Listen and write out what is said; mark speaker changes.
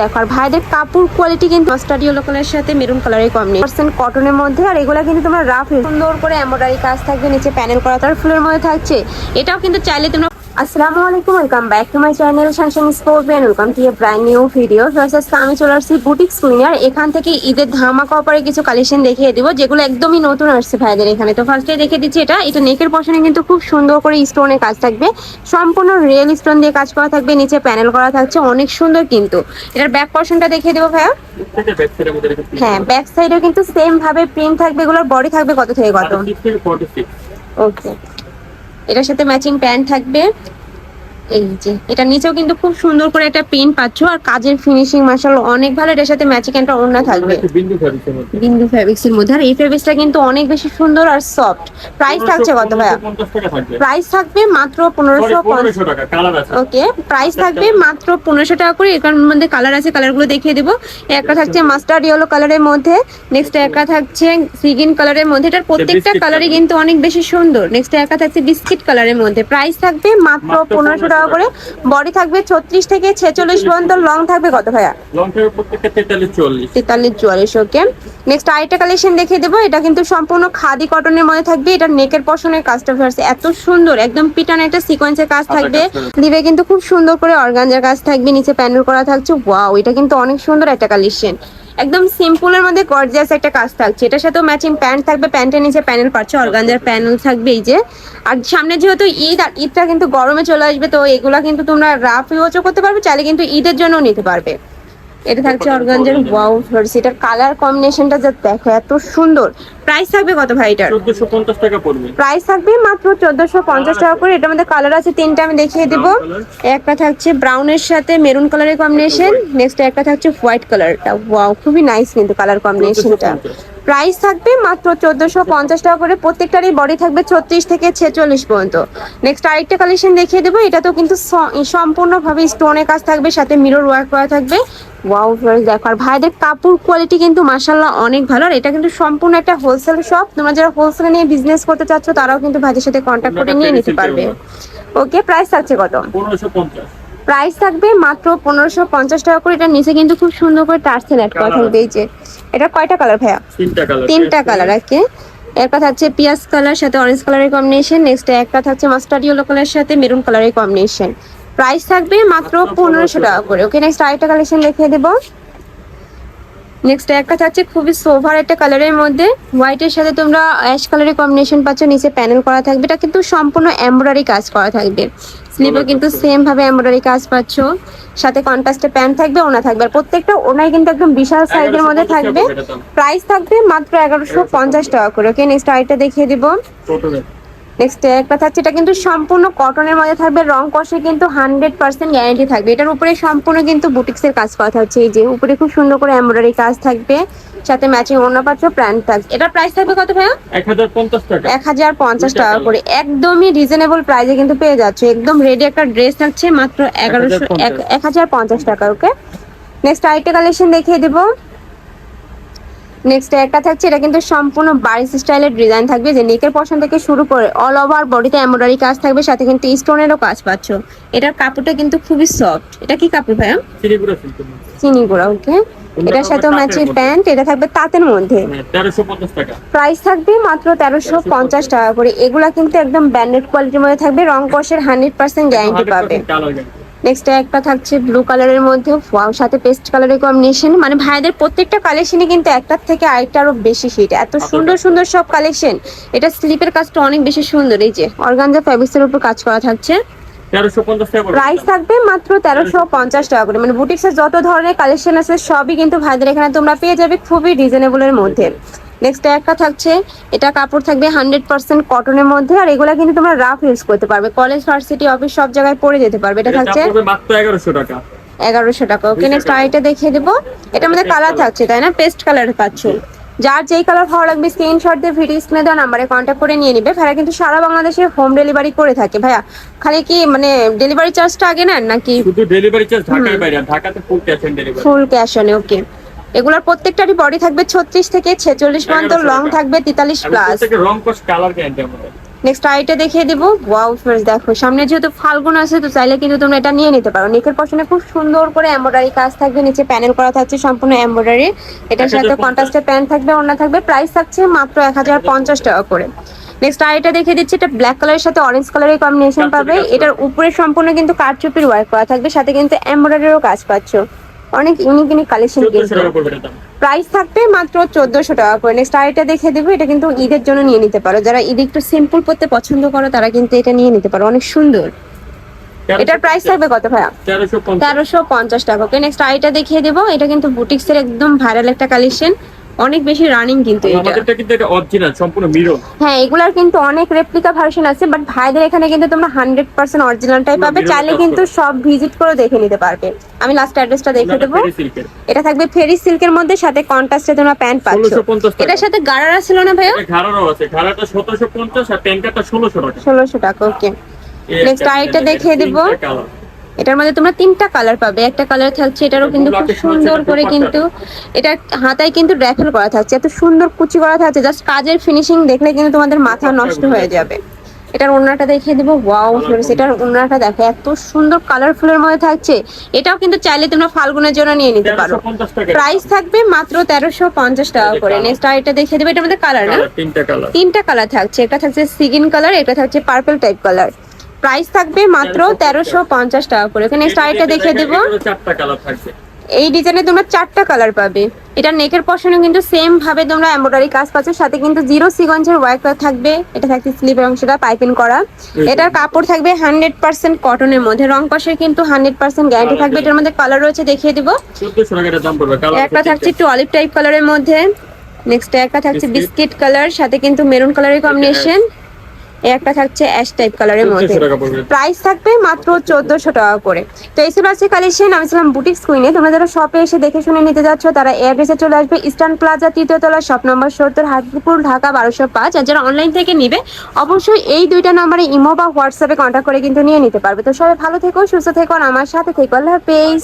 Speaker 1: দেখো, আর ভাইদের কাপড় কোয়ালিটি কিন্তু স্টাডিও লোকালের সাথে মেরুন কালারের কম নেই। পার্সেন্ট কটনের মধ্যে, আর এগুলা কিন্তু তোমরা রাফ সুন্দর করে এমব্রয়ডারি কাজ থাকবে, নিচে প্যানেল করা, তার ফুলের মধ্যে থাকছে। এটাও কিন্তু চাইলে তোমরা আসসালামু আলাইকুম welcome back to my channel শানশান sport band welcome to a brand new video first আমি চলে আসছি বুটিক স্কুইনার এখান থেকে ঈদের ধামাকা অফারে কিছু কালেকশন দেখিয়ে দিব যেগুলো একদমই নতুন আসছে ভাইদের এখানে। তো ফার্স্টে দেখে দিচ্ছি এটা। এটা নেকের পশনে কিন্তু খুব সুন্দর করে স্টোনের কাজ থাকবে। সম্পূর্ণ রিয়েল স্টোন দিয়ে কাজ করা থাকবে নিচে প্যানেল করা থাকছে অনেক সুন্দর কিন্তু। এটার ব্যাক পশনটা দেখিয়ে দেবো ভাইয়া। হ্যাঁ ব্যাক সাইডেও কিন্তু সেম ভাবে প্রিন্ট থাকবে এগুলোর বডি থাকবে কত থেকে কত? ওকে এটার সাথে ম্যাচিং প্যান্ট থাকবে। এই যে এটা নিচেও কিন্তু খুব সুন্দর করে একটা প্রিন্ট পাচ্ছ আর কাজের ফিনিশিং মার্শাল অনেক ভালো এটার সাথে ম্যাচিং একটা ওড়না থাকবে।
Speaker 2: বিন্দু
Speaker 1: ফ্যাব্রিক্স এর মধ্যে। আর এই কিন্তু অনেক বেশি সুন্দর আর সফট প্রাইস থাকছে কত ভাইয়া?
Speaker 2: 50 টাকা থাকবে।
Speaker 1: প্রাইস থাকবে মাত্র পনেরোশো
Speaker 2: টাকা
Speaker 1: ওকে প্রাইস থাকবে মাত্র পনেরোশো টাকা করে। এর মধ্যে কালার আছে কালারগুলো দেখিয়ে দেবো। একটা থাকছে মাস্টার্ড ইয়েলো কালারের মধ্যে। নেক্সট একটা থাকছে সিগিন কালারের মধ্যে। এটার প্রত্যেকটা কালারই কিন্তু অনেক বেশি সুন্দর। নেক্সট একটা থাকছে বিস্কিট কালারের মধ্যে। প্রাইস থাকবে মাত্র
Speaker 2: মাত্র
Speaker 1: পনেরোশো টাকা করে। বডি থাকবে ছত্রিশ থেকে ছেচল্লিশ পর্যন্ত লং থাকবে কত ভাইয়া?
Speaker 2: লং টাইপের প্রত্যেকটা 43 40
Speaker 1: তেতাল্লিশ চুয়াল্লিশ ওকে নেক্সট আরেকটা কালেকশন দেখিয়ে দেবো। এটা কিন্তু সম্পূর্ণ খাদি কটনের মধ্যে থাকবে। এটা নেকের পশনের কাজটা ফেরছে এত সুন্দর একদম পিটানো একটা সিকোয়েন্সের কাজ থাকবে। দিবে কিন্তু খুব সুন্দর করে অর্গানজার কাজ থাকবে নিচে প্যানেল করা থাকছে। ওয়াও এটা কিন্তু অনেক সুন্দর একটা কালেকশন একদম সিম্পলের মধ্যে গর্জিয়াস একটা কাজ থাকছে। এটার সাথেও ম্যাচিং প্যান্ট থাকবে, প্যান্টের নিচে প্যানেল পাচ্ছে অর্গানজার প্যানেল থাকবে এই যে। আর সামনে যেহেতু ঈদ, আর ঈদটা কিন্তু গরমে চলে আসবে, তো এগুলা কিন্তু তোমরা রাফ ইউজও করতে পারবে, চাইলে কিন্তু ঈদের জন্যও নিতে পারবে। এটা থাকছে অর্গানজার ওয়াও এটার কালার কম্বিনেশনটা যা দেখো এত সুন্দর। প্রাইস থাকবে কত ভাই এটার?
Speaker 2: 1450 টাকা পড়বে।
Speaker 1: প্রাইস থাকবে মাত্র চোদ্দশো পঞ্চাশ টাকা করে এটার মধ্যে কালার আছে তিনটা আমি দেখিয়ে দিব। একটা থাকছে ব্রাউনের সাথে মেরুন কালারের কম্বিনেশন নেক্সট একটা থাকছে হোয়াইট কালারটা ওয়াও খুবই নাইস কিন্তু কালার কম্বিনেশনটা
Speaker 2: 1450
Speaker 1: প্রাইস থাকবে মাত্র চোদ্দশো পঞ্চাশ টাকা করে প্রত্যেকটারই বডি থাকবে ছত্রিশ থেকে ছেচল্লিশ পর্যন্ত। নেক্সট আরেকটা কালেকশন দেখিয়ে দেবো। এটাতেও কিন্তু সম্পূর্ণভাবে স্টোনের কাজ থাকবে সাথে মিরর ওয়ার্ক করা থাকবে। ওয়াও ফ্রেন্ডস দেখো। আর ভাইদের কাপড় কোয়ালিটি কিন্তু মাসাল্লাহ অনেক ভালো। আর এটা কিন্তু সম্পূর্ণ একটা হোলসেল শপ তোমরা যারা হোলসেলে নিয়ে বিজনেস করতে চাচ্ছ তারাও কিন্তু ভাইদের সাথে কন্ট্যাক্ট করে নিয়ে নিতে পারবে। ওকে প্রাইস থাকছে কত? প্রাইস থাকবে মাত্র পনেরোশো পঞ্চাশ টাকা করে। এটার নিচে কিন্তু খুব সুন্দর করে টার্সেল অ্যাড করা থাকবে এই যে এটা কয়টা কালার ভাইয়া?
Speaker 2: তিনটা কালার
Speaker 1: কালার আছে একটা থাকছে পিয়াজ কালার সাথে অরেঞ্জ কালারের কম্বিনেশন নেক্সট একটা থাকছে মাস্টার্ড ইয়েলো কালারের সাথে মেরুন কালারের কম্বিনেশন প্রাইস থাকবে মাত্র পনেরোশো টাকা করে। ওকে নেক্সট আরেকটা কালেকশন দেখিয়ে দেবো। নেক্সট একটা থাকছে খুবই সোভার একটা কালারের মধ্যে। হোয়াইটের সাথে তোমরা অ্যাশ কালারের কম্বিনেশন পাচ্ছ নিচে প্যানেল করা থাকবে। এটা কিন্তু সম্পূর্ণ এমব্রয়ডারি কাজ করা থাকবে। স্লিপে কিন্তু সেম ভাবে এমব্রয়ডারি কাজ পাচ্ছ। সাথে কন্ট্রাস্টে প্যান্ট থাকবে ওনা থাকবে। আর প্রত্যেকটা ওনাই কিন্তু একদম বিশাল সাইজের মধ্যে থাকবে। প্রাইস থাকবে মাত্র এগারোশো পঞ্চাশ টাকা করে। ওকে নেক্সট আরেকটা দেখিয়ে দিব। নেক্সট একটা থাকছে এটা কিন্তু সম্পূর্ণ কটনের মধ্যে থাকবে রং কষে কিন্তু হান্ড্রেড পার্সেন্ট গ্যারান্টি থাকবে। এটার উপরে সম্পূর্ণ কিন্তু বুটিক্সের কাজ করা থাকছে। এই যে উপরে খুব সুন্দর করে এমব্রয়ডারি কাজ থাকবে সাথে ম্যাচিং অন্য পাচ্ছ প্যান্ট থাকবে। এটার প্রাইস থাকবে কত ভাইয়া? এক হাজার পঞ্চাশ টাকা। করে। একদমই রিজনেবল প্রাইসে কিন্তু পেয়ে যাচ্ছে। একদম রেডি একটা ড্রেস থাকছে মাত্র এগারোশো
Speaker 2: 1050
Speaker 1: এক হাজার পঞ্চাশ টাকা ওকে নেক্সট আরেকটা কালেকশন দেখিয়ে দেবো। নেক্সট একটা থাকছে এটা কিন্তু সম্পূর্ণ বারিশ স্টাইলের ডিজাইন থাকবে। যে নেকের পশন থেকে শুরু করে অল ওভার বডিতে এমব্রয়ডারি কাজ থাকবে সাথে কিন্তু স্টোনেরও কাজ পাচ্ছ। এটার কাপড়টা কিন্তু খুবই সফট এটা কি কাপড় ভাইয়া? চিনি গুঁড়া ওকে এটার সাথেও
Speaker 2: তাঁতের
Speaker 1: ম্যাচের প্যান্ট এটা থাকবে তাঁতের মধ্যে। প্রাইস থাকবে মাত্র তেরোশো পঞ্চাশ টাকা করে। এগুলা কিন্তু একদম ব্র্যান্ডেড কোয়ালিটির মধ্যে থাকবে রং কষের হান্ড্রেড পার্সেন্ট গ্যারান্টি পাবে। নেক্সট একটা থাকছে ব্লু কালারের মধ্যে সাথে পেস্ট কালারের কম্বিনেশন মানে ভাইদের প্রত্যেকটা কালেকশনই কিন্তু একটার থেকে আরেকটা আরও বেশি হিট এত সুন্দর সুন্দর সব কালেকশন এটা স্লিপের কাজটা অনেক বেশি সুন্দর এই যে অর্গানজা ফ্যাব্রিক্সের উপর কাজ করা থাকছে।
Speaker 2: 1350 টাকা পড়বে
Speaker 1: প্রাইস থাকবে মাত্র তেরোশো পঞ্চাশ টাকা করে মানে বুটিক্সের যত ধরনের কালেকশন আছে সবই কিন্তু ভাইদের এখানে তোমরা পেয়ে যাবে খুবই রিজনেবলের মধ্যে। নেক্সট একটা থাকছে এটা কাপড় থাকবে হান্ড্রেড পার্সেন্ট কটনের মধ্যে আর এগুলা কিন্তু তোমরা রাফ ইউজ করতে পারবে। কলেজ ভার্সিটি অফিস সব জায়গায় পরে যেতে পারবে। এটা
Speaker 2: এটা
Speaker 1: থাকছে
Speaker 2: 1100 টাকা।
Speaker 1: এগারোশো টাকা। ওকে নেক্সট আরেকটা দেখিয়ে দেবো। এটার মধ্যে কালার থাকছে তাই না? পেস্ট কালার পাচ্ছ যার যেই কালার ভালো লাগবে স্ক্রিনশট দিয়ে ভিডিও স্ক্রিনে দেওয়া নাম্বারে কন্ট্যাক্ট করে নিয়ে নিবে। ভাইয়া কিন্তু সারা বাংলাদেশে হোম ডেলিভারি করে থাকে। ভাইয়া খালি কি মানে ডেলিভারি চার্জটা আগে নেন নাকি?
Speaker 2: শুধু ডেলিভারি চার্জ ঢাকার বাইরে ঢাকাতে full cash on delivery
Speaker 1: full cash অনে ওকে এগুলোর প্রত্যেকটারই বডি থাকবে ছত্রিশ থেকে ছেচল্লিশ পর্যন্ত লং থাকবে তেতাল্লিশ প্লাস নেক্সট আইটা দেখিয়ে দেবো। ওয়াও ফ্রেন্ডস দেখো সামনে যেহেতু ফাল্গুন আছে তো চাইলে কিন্তু তোমরা এটা নিয়ে নিতে পারো। নেকের পশনে খুব সুন্দর করে এমব্রয়ডারি কাজ থাকবে নিচে প্যানেল করা থাকছে সম্পূর্ণ এমব্রয়ডারি এটার সাথে
Speaker 2: 1050
Speaker 1: কন্ট্রাস্টের প্যান্ট থাকবে ওড়না থাকবে প্রাইস থাকছে মাত্র এক হাজার পঞ্চাশ টাকা করে। নেক্সট আইটা দেখিয়ে দিচ্ছি এটা ব্ল্যাক কালারের সাথে অরেঞ্জ কালারের কম্বিনেশন পাবে। এটার উপরে সম্পূর্ণ কিন্তু কারচুপির ওয়ার্ক করা থাকবে সাথে কিন্তু এমব্রয়ডারিরও কাজ পাচ্ছ। অনেক ইউনিক ইউনিক কালেকশন প্রাইস থাকবে মাত্র চোদ্দশো টাকা করে। নেক্সট আর এটা দেখে দেবো এটা কিন্তু ঈদের জন্য নিয়ে নিতে পারো। যারা ঈদ একটু সিম্পল পড়তে পছন্দ করো তারা কিন্তু এটা নিয়ে নিতে পারো। অনেক সুন্দর। এটার প্রাইস থাকবে কত ভাইয়া?
Speaker 2: তেরোশো পঞ্চাশ।
Speaker 1: তেরোশো পঞ্চাশ টাকা। ওকে নেক্সট আইটা দেখিয়ে দেবো। এটা কিন্তু বুটিক্সের একদম ভাইরাল একটা কালেকশন অনেক বেশি রানিং কিন্তু এটা।
Speaker 2: আমাদেরটা কিন্তু এটা অরিজিনাল সম্পূর্ণ মিরর
Speaker 1: হ্যাঁ এগুলার কিন্তু অনেক রেপ্লিকা ভার্সন আছে বাট ভাইদের এখানে কিন্তু তোমরা হান্ড্রেড পার্সেন্ট অরিজিনালটাই পাবে চাইলে কিন্তু সব ভিজিট করে দেখে নিতে পারবে। আমি লাস্ট অ্যাড্রেসটা দেখে দেবো। এটা থাকবে ফেরি সিল্কের মধ্যে সাথে কন্ট্রাস্টে তোমরা প্যান্ট পাচ্ছ। এটার সাথে গারারা ছিল না ভাইয়া?
Speaker 2: আছে আর ট্যাঙ্কারটা ষোলোশো টাকা।
Speaker 1: ওকে Next আরেকটা দেখিয়ে দিব। এটার মধ্যে তোমরা তিনটা কালার পাবে। একটা কালার থাকছে এটারও কিন্তু খুব সুন্দর করে কিন্তু এটা হাতায় কিন্তু র্যাফেল করা থাকছে। এত সুন্দর কুচি করা থাকছে জাস্ট কাজের ফিনিশিং দেখলে কিন্তু তোমাদের মাথা নষ্ট হয়ে যাবে। এটার ওড়নাটা দেখিয়ে দেবো। ওয়াও ফ্রেন্ডস এটার ওড়নাটা দেখো এত সুন্দর কালারফুলের মধ্যে থাকছে। এটাও কিন্তু চাইলে তোমরা ফাল্গুনের জন্য নিয়ে নিতে পারো।
Speaker 2: 1350
Speaker 1: প্রাইস থাকবে মাত্র তেরোশো পঞ্চাশ টাকা করে। নেক্সট আর এটা দেখিয়ে দেবে। এটার মধ্যে কালার না?
Speaker 2: তিনটা কালার
Speaker 1: তিনটা কালার থাকছে। একটা থাকছে সিগিন কালার একটা থাকছে পার্পল টাইপ কালার প্রাইস থাকবে মাত্র তেরোশো পঞ্চাশ। টাকা করে। এখানে স্টাইলটা দেখে দেবো।
Speaker 2: চারটা কালার থাকছে
Speaker 1: এই ডিজাইনে তোমরা চারটা কালার পাবে। এটা নেকের পশনে কিন্তু সেম ভাবে তোমরা এমব্রয়ডারি কাজ পাচ্ছ। সাথে কিন্তু জিরো সিগঞ্জের ওয়ার্ক থাকবে। এটা থাকছে স্লিভের অংশটা পাইপিং করা। এটার কাপড় থাকবে হান্ড্রেড পার্সেন্ট কটনের মধ্যে। রং কষের কিন্তু হান্ড্রেড পার্সেন্ট গ্যারান্টি থাকবে। এটার মধ্যে কালার রয়েছে দেখিয়ে দিব। একটা থাকছে একটু অলিভ টাইপ কালারের মধ্যে। নেক্সট একটা থাকছে বিস্কিট কালার সাথে কিন্তু মেরুন কালারের কম্বিনেশন একটা থাকছে অ্যাশ টাইপ কালারের মধ্যে। প্রাইস থাকবে মাত্র চোদ্দশো টাকা করে। তো এই ছিল আজকে কালেকশন আমি ছিলাম বুটিক স্কুইনে। তোমরা যারা শপে এসে দেখে শুনে নিতে যাচ্ছ তারা এয়ারবেসে চলে আসবে ইস্টার্ন প্লাজা তৃতীয় তলা শপ নম্বর সত্তর হাতিপুর ঢাকা বারোশো পাঁচ। আর যারা অনলাইন থেকে নিবে অবশ্যই এই দুইটা নম্বরে ইমো বা হোয়াটসঅ্যাপে কন্ট্যাক্ট করে কিন্তু নিয়ে নিতে পারবে। তো সবাই ভালো থেকো সুস্থ থেকো আর আমার সাথে থেকো। আল্লাহ হাফেজ।